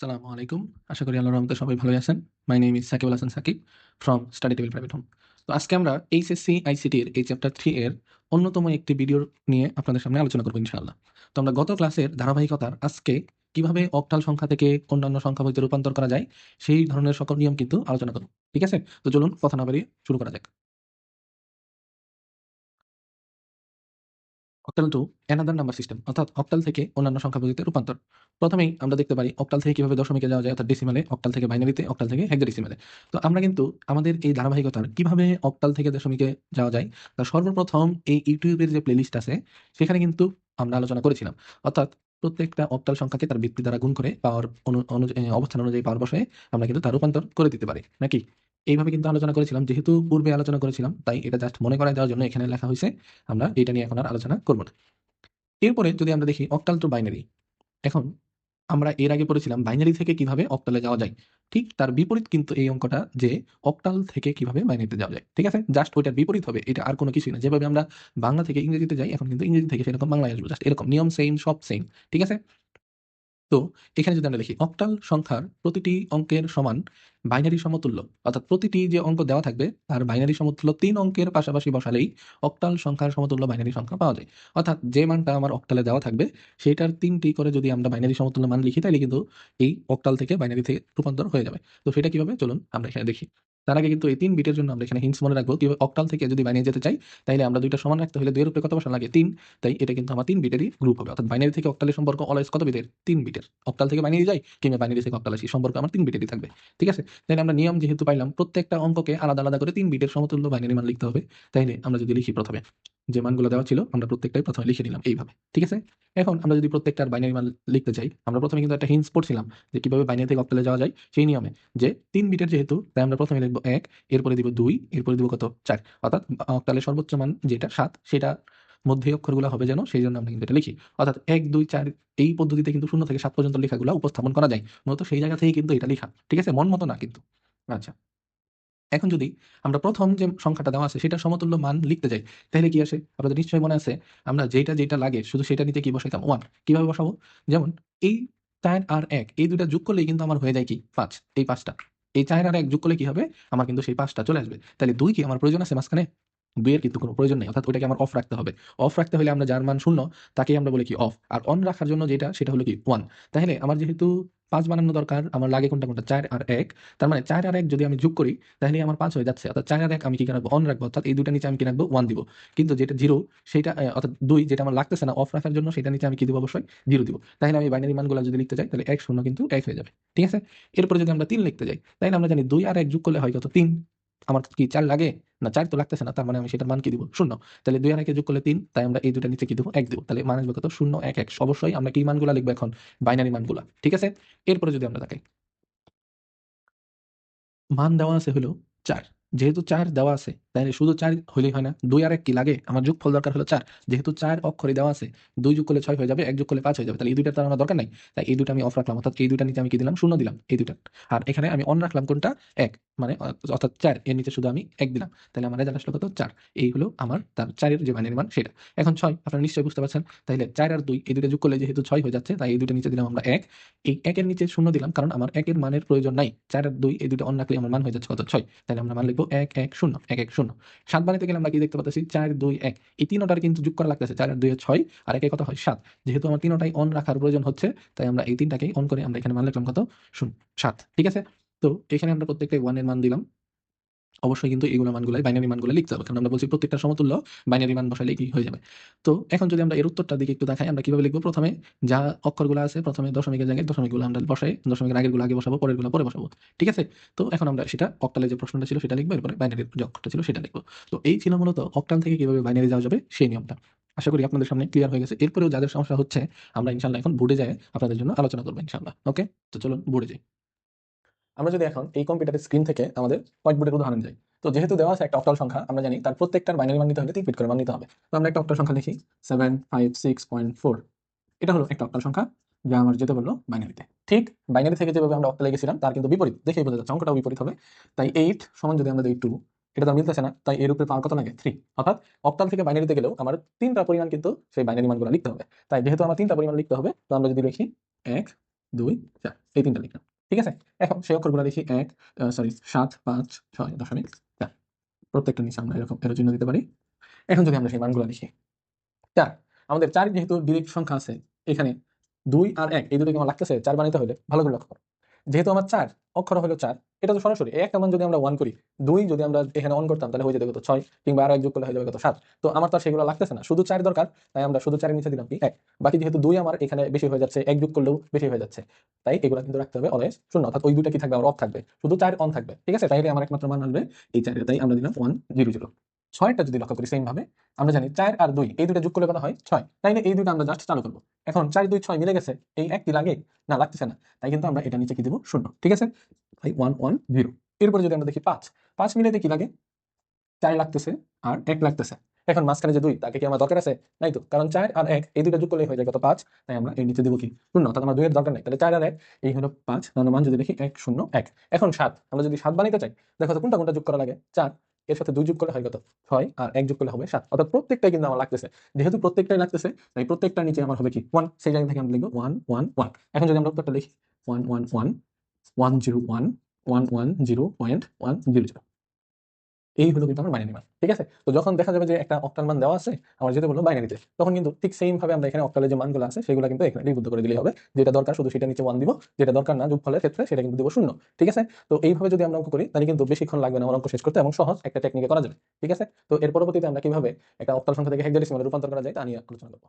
সালামু আলাইকুম। আশা করি আল্লাহর রহমতে সবাই ভালোই আছেন। My name is Sakib Hasan Sakib from study table private home তো আজকে আমরা এইচএসসি আইসিটির এই চ্যাপ্টার থ্রি এর অন্যতম একটি ভিডিও নিয়ে আপনাদের সামনে আলোচনা করব ইনশাআল্লাহ। তো আমরা গত ক্লাসের ধারাবাহিকতার আজকে কীভাবে অক্টাল সংখ্যা থেকে অন্যান্য সংখ্যা বইতে রূপান্তর করা যায়, সেই ধরনের সকল নিয়ম কিন্তু আলোচনা করব। ঠিক আছে? তো চলুন কথা না বাড়িয়ে শুরু করা যাক। Octal to another number system অর্থাৎ অক্টাল থেকে অন্যান্য সংখ্যা পদ্ধতিতে রূপান্তর। প্রথমেই আমরা দেখতে পারি অক্টাল থেকে কীভাবে দশমিকে যাওয়া যায়, অর্থাৎ ডেসিমালে অক্টাল থেকে বাইনারিতে অক্টাল থেকে হেক্সাডেসিমালে তো আমরা কিন্তু আমাদের এই ধারাবাহিকতার কীভাবে অক্টাল থেকে দশমিকে যাওয়া যায়, তার সর্বপ্রথম এই ইউটিউবের যে প্লেলিস্ট আছে, সেখানে কিন্তু আমরা আলোচনা করেছিলাম। অর্থাৎ প্রত্যেকটা অক্টাল সংখ্যাকে তার বৃত্তি দ্বারা গুণ করে পাওয়ার অবস্থান অনুযায়ী পাওয়ার বসে আমরা কিন্তু তার রূপান্তর করে দিতে পারি, নাকি? এইভাবে কিন্তু আলোচনা করেছিলাম। যেহেতু পূর্বে আলোচনা করেছিলাম, তাই এটা জাস্ট মনে করায় দেওয়ার জন্য এখানে লেখা হয়েছে। আমরা এটা নিয়ে এখন আর আলোচনা করব না। এরপরে যদি আমরা দেখি অক্টাল টু বাইনারি এখন আমরা এর আগে পড়েছিলাম বাইনারি থেকে কীভাবে অক্টালে যাওয়া যায়। ঠিক তার বিপরীত কিন্তু এই অঙ্কটা যে অক্টাল থেকে কীভাবে বাইনারিতে যাওয়া যায়। ঠিক আছে? জাস্ট ওইটার বিপরীত হবে, এটা আর কোনো কিছুই না। যেভাবে আমরা বাংলা থেকে ইংরেজিতে যাই, এখন কিন্তু ইংরেজি থেকে সেরকম বাংলায় আসব জাস্ট এরকম। নিয়ম সেম সব সেম ঠিক আছে? তো এখানে যদি আমরা দেখি, অক্টাল সংখ্যার প্রতিটি অঙ্কের সমান বাইনারি সমতুল্য। অর্থাৎ প্রতিটি যে অঙ্ক দেওয়া থাকবে, তার বাইনারি সমতুল্য তিন অঙ্কের পাশাপাশি বসালেই অক্টাল সংখ্যার সমতুল্য বাইনারি সংখ্যা পাওয়া যায়। অর্থাৎ যে মানটা আমার অক্টালে দেওয়া থাকবে, সেটার তিনটি করে যদি আমরা বাইনারি সমতুল্য মান লিখি তাহলে কিন্তু এই অক্টাল থেকে বাইনারি থেকে রূপান্তর হয়ে যাবে। তো সেটা কীভাবে? চলুন আমরা এখানে দেখি। তার আগে কিন্তু এই তিন বিটের জন্য আমরা এখানে হিন্স মনে রাখব। কীভাবে অক্টাল থেকে যদি বানিয়ে যেতে চাই তাহলে আমরা দুইটা সমান রাখতে হলে দুইয়ের উপরে কত বসান লাগে? তিন। তাই এটা কিন্তু আমার তিন বিটেরই গ্রুপ হবে। অর্থাৎ বাইনারি থেকে অক্টালের সম্পর্ক অলওয়েজ কত বিটের? তিন বিটের। অক্টাল থেকে বানিয়ে যাই, কিংবা বাইনারি থেকে অক্টাল আসি, সম্পর্ক আমার তিন বিটেরই থাকবে। ঠিক আছে? তাহলে আমরা নিয়ম যেহেতু পাইলাম, প্রত্যেকটা অঙ্ককে আলাদা আলাদা করে তিন বিটের সমতুল্য বাইনারি মান লিখতে হবে। তাইলে আমরা যদি লিখি প্রথমে। যে মানগুলো দেওয়া ছিল, আমরা প্রত্যেকটাই প্রথমে লিখে নিলাম এইভাবে, ঠিক আছে? এখন আমরা যদি প্রত্যেকটার বাইনারি মান লিখতে চাই, আমরা প্রথমে কিন্তু একটা হিন্স পড়ছিলাম যে কীভাবে বাইনারি থেকে অক্টালে যাওয়া যায়, সেই নিয়মে যে তিন বিটের যেহেতু, তাই আমরা প্রথমে লিখব এক, এরপরে দিব দুই, এরপরে দিব কত? চার। অর্থাৎ অক্টালের সর্বোচ্চ মান যেটা, সাত সেটা মধ্যে অক্ষরগুলো হবে যেন, সেই জন্য আমরা কিন্তু এটা লিখি। অর্থাৎ এক, দুই, চার, এই পদ্ধতিতে কিন্তু শূন্য থেকে সাত পর্যন্ত লেখাগুলো উপস্থাপন করা যায়। মূলত সেই জায়গা থেকে কিন্তু এটা লেখা, ঠিক আছে? মন মতো না কিন্তু। আচ্ছা। এখন যদি আমরা প্রথম যে সংখ্যাটা দেওয়া আছে সেটা সমতুল্য মান লিখতে যাই, তাহলে কি আসে? আপনাদের নিশ্চয়ই মনে আছে, আমরা যেটা যেটা লাগে, শুধু সেটা নিতে কি বসাইতাম? ওয়ান কীভাবে বসাবো? যেমন, এই চার আর এক, এই দুটা যোগ করলেই কিন্তু আমার হয়ে যায় কি? পাঁচ, এই পাঁচটা। এই চার আর এক যোগ করলে কি হবে? আমার কিন্তু সেই পাঁচটা চলে আসবে। তাহলে দুই কি আমার প্রয়োজন আছে মাঝখানে? দুইয়ের কিন্তু কোনো প্রয়োজন নেই, অর্থাৎ ওটাকে আমার অফ রাখতে হবে। অফ রাখতে হলে আমরা যার মান শূন্য, তাকেই আমরা বলি কি অফ আর অন রাখার জন্য যেটা, সেটা হলো কি ওয়ান তাহলে আমার যেহেতু পাঁচ বানানো দরকার, আমার লাগে কোনটা কোনটা? চার আর এক। তার মানে চার আর এক যদি আমি যোগ করি, তাহলে আমার পাঁচ হয়ে যাচ্ছে। অর্থাৎ চার আর এক আমি কি রাখব? অন রাখব। অর্থাৎ এই দুটা নিচে আমি কি রাখব? ওয়ান দিব। কিন্তু যেটা জিরো সেটা অর্থাৎ দুই যেটা আমার লাগতেছে না অফ রাখার জন্য সেটা নিচে আমি কি দিব? অবশ্যই জিরো দিব। তাহলে আমি বাইনারি মানগুলো যদি লিখতে চাই তাহলে এক শূন্য কিন্তু এক হয়ে যাবে। ঠিক আছে? এরপরে যদি আমরা তিন লিখতে যাই, তাহলে আমরা জানি দুই আর এক যোগ করলে হয় কত? তিন। আমার কি চার লাগে? না, চার তো লাগতেছে না, তার মানে আমি সেটার মান কি দিব? শূন্য। তাহলে দুই আর একে যোগ করলে তিন, তাই আমরা এই দুটা নিচে কি দেবো? এক দেবো। তাহলে মান আসবে কত? শূন্য, এক এক। অবশ্যই আমরা কি মানগুলা লিখব এখন? বাইনারি মানগুলা। ঠিক আছে? এরপরে যদি আমরা তাকাই। মান দেওয়া আছে হলো চার। যেহেতু চার দেওয়া আছে তাহলে শুধু চার হলেই হয় না, দুই আর এক কি লাগে? আমার যোগফল দরকার হলো চার। যেহেতু চার অক্ষরে দেওয়া আছে, দুই যোগ করলে ছয় হয়ে যাবে, এক যোগ করলে পাঁচ হয়ে যাবে তাহলে এই দুইটা তার আমার দরকার নাই। তাই এই দুটো আমি অফ রাখলাম, অর্থাৎ এই দুইটা নিচে আমি কি দিলাম? শূন্য দিলাম, এই দুইটা। আর এখানে আমি অন রাখলাম কোনটা? এক। মানে অর্থাৎ চার, এর নিচে শুধু আমি এক দিলাম। তাহলে আমার রেজাল্ট আসলো কত? চার। এই হলো আমার, তার চারের যে মানের মান সেটা। এখন ছয়, আপনারা নিশ্চয়ই বুঝতে পারছেন। তাহলে চার আর দুই, এই দুটো যোগ করলে যেহেতু ছয় হয়ে যাচ্ছে, তাই এই দুটো নিচে দিলাম আমরা এক। এই একের নিচে শূন্য দিলাম, কারণ আমার একের মানের প্রয়োজন নাই। চার আর দুই, এই দুটো অন রাখলে আমার মান হয়ে যাচ্ছে কত? ছয়। তাহলে আমরা মান লিখব এক এক, শূন্য, এক এক, শূন্য। সাত বানাতে গেলে আমরা কি দেখতে পাচ্ছি চার, দুই, এক। এই তিনটার কিন্তু যোগ করা লাগতেছে। চার, দুই ছয় আর একে কথা হয় সাত। যেহেতু আমার তিনোটাই অন রাখার প্রয়োজন হচ্ছে, তাই আমরা এই তিনটাকেই অন করে আমরা এখানে মান লিখলাম কত? শূন্য। সাত। ঠিক আছে? তো এখানে আমরা প্রত্যেকটাই ওয়ানের মান দিলাম। অবশ্যই কিন্তু এইগুলো মানগুলো বাইনারি মানগুলো লিখতে হবে। কারণ আমরা বলছি প্রত্যেকটা সমতুল্য বাইনারি মান বসালে কি হয়ে যাবে। তো এখন যদি আমরা এর উত্তরটা দিকে একটু দেখাই, আমরা কীভাবে লিখব? প্রথমে যা অক্ষরগুলো আছে, প্রথমে দশমিকের জায়গায় দশমিকগুলো আমরা বসাই, দশমিকের আগেরগুলো আগে বসাবো পরেরগুলো পরে বসাবো। ঠিক আছে? তো এখন আমরা সেটা অক্টালে যে প্রশ্নটা ছিল সেটা লিখব, এরপরে বাইনারির যে অক্ষরটা ছিল সেটা লিখব। তো এই ছিল মূলত অক্টাল থেকে কীভাবে বাইনারি যাওয়া যাবে সেই নিয়মটা। আশা করি আপনাদের সামনে ক্লিয়ার হয়ে গেছে। এরপরেও যাদের সমস্যা হচ্ছে, আমরা ইনশাল্লাহ এখন বোর্ডে যাই, আপনাদের জন্য আলোচনা করব ইনশাল্লাহ ওকে তো চলুন বোর্ডে যাই। আমরা যদি এখন এই কম্পিউটারের স্ক্রিন থেকে আমাদের হোয়াইট বোর্ডের উদাহরণ যাই তো যেহেতু দেওয়া আছে একটা অক্টাল সংখ্যা, আমরা জানি তার প্রত্যেকটার বাইনারি মান নিতে হলে তিন ফিট করে মান নিতে হবে। তো আমরা একটা অক্টাল সংখ্যা লিখি seven five six point four এটা হলো একটা অক্টাল সংখ্যা যা আমার যেতে বলল বাইনারিতে ঠিক বাইনারি থেকে যেভাবে আমরা অক্টালে গেছিলাম, তার কিন্তু বিপরীত। দেখেই বোঝা যাচ্ছে অঙ্কটাও বিপরীত হবে। তাই এইট সমান যদি আমরা দিই টু এটা তো মিলতেছে না, তাই এর উপরে পাওয়ার কত লাগে? থ্রি অর্থাৎ অক্টাল থেকে বাইনারিতে গেলেও আমার তিনটা পরিমাণ কিন্তু সেই বাইনারি মানগুলো লিখতে হবে। তাই যেহেতু আমার তিনটা পরিমাণ লিখতে হবে, তো আমরা যদি লিখি এক, দুই, চার, এই তিনটা লিখলাম। ঠিক আছে? এখন সেই অক্ষরগুলো দেখি। এক সরি সাত, পাঁচ, ছয় দশমিক চার। প্রত্যেকটা নিচে আমরা এরকম এর চিহ্ন দিতে পারি। এখন যদি আমরা সেই মানগুলো লিখি, চার। আমাদের চার যেহেতু ডিরেক্ট সংখ্যা আছে, এখানে দুই আর এক, এই দুটোকে আমার লাগতেছে চার বানিতে হলে ভালো করে লক্ষ্য করো। যেহেতু আমার চার, অক্ষর হলো চার, এটা তো সরাসরি, এক মান যদি আমরা ওয়ান করি, দুই যদি আমরা এখানে অন করতাম, তাহলে হয়ে যেতে কত ছয়, কিংবা আরও এক যোগ করলে হয়ে যাবে কত সাত। তো আমার তো সেগুলো লাগতেছে না, শুধু চার দরকার, তাই আমরা শুধু চারের নিচে দিলাম কি, এক। বাকি যেহেতু দুই আমার এখানে বেশি হয়ে যাচ্ছে, এক যোগ করলেও বেশি হয়ে যাচ্ছে। তাই এগুলো কিন্তু রাখতে হবে অলওয়েজ শূন্য, অর্থাৎ ওই দুইটা কি থাকবে? আমার অফ থাকবে। শুধু চার অন থাকবে, ঠিক আছে? তাইলে আমার একমাত্র মান আসবে, এই চারের তাই আমরা দিলাম ওয়ান জিরো জিরো ছয়টা যদি লক্ষ্য করি সেম ভাবে, আমরা জানি চার আর দুই, এই দুটো যোগ করলে কত হয়? ছয়। তাইলে এই দুটো আমরা জাস্ট চালু করব। এখন চার, দুই, ছয় মিলে গেছে, এই এক কি লাগে? না, লাগতেছে না। তাই কিন্তু আমরা এটা নিচে কি দেবো? শূন্য। ঠিক আছে? তাই ওয়ান ওয়ান জিরো এরপরে যদি আমরা দেখি পাঁচ পাঁচ মিলে কি লাগে? চার লাগতেছে আর এক লাগতেছে। এখন মাঝখানে যে দুই, তাকে কি আমার দরকার আছে? নাই তো। কারণ চার আর এক, এই দুটো যোগ করলে হয়ে যায় কত? পাঁচ। তাই আমরা এই নিচে দেবো কি? শূন্য। অর্থাৎ আমার দুইয়ের দরকার নাই। তাহলে চার আর এক, এই হলো পাঁচ। তাহলে মান যদি দেখি এক, শূন্য, এক। এখন সাত। আমরা যদি সাত বানাইতে চাই, দেখো তো কোনটা কোনটা যোগ করা লাগে? চার। এর সাথে দুই যোগ করলে হয় কত? ছয়, আর এক যোগ করলে হবে সাত। অর্থাৎ প্রত্যেকটাই কিন্তু আমার লাগতেছে। যেহেতু প্রত্যেকটাই লাগতেছে, তাই প্রত্যেকটার নিচে আমার হবে কি? ওয়ান সেই জায়গা থেকে আমরা লিখব ওয়ান ওয়ান ওয়ান এখন যদি আমরা উত্তরটা লিখি one one one one zero one one one zero point one zero zero এই হলো কিন্তু আমার বাইনারি মান ঠিক আছে? তো যখন দেখা যাবে যে একটা অক্টাল মান দেওয়া আছে, আমার যেটা বলব বাইনারিতে তখন কিন্তু ঠিক সেম ভাবে আমরা এখানে অক্টালের যে মানগুলো আছে, সেগুলো কিন্তু এখানে লিপিবদ্ধ করে দিলেই হবে। যেটা দরকার শুধু সেটা নিচে ওয়ান দিব, যেটা দরকার না যোগফলের ক্ষেত্রে সেটা কিন্তু দিব শূন্য। ঠিক আছে? তো এইভাবে যদি আমরা অঙ্ক করি, তাহলে কিন্তু বেশিক্ষণ লাগবে না অঙ্ক শেষ করতে এবং সহজ একটা টেকনিকে করা যাবে। ঠিক আছে? তো এর পরবর্তীতে আমরা কীভাবে একটা অক্টাল সংখ্যা থেকে হেক্সাডেসিমালে রূপান্তর করা যায়, তা নিয়ে আলোচনা করব।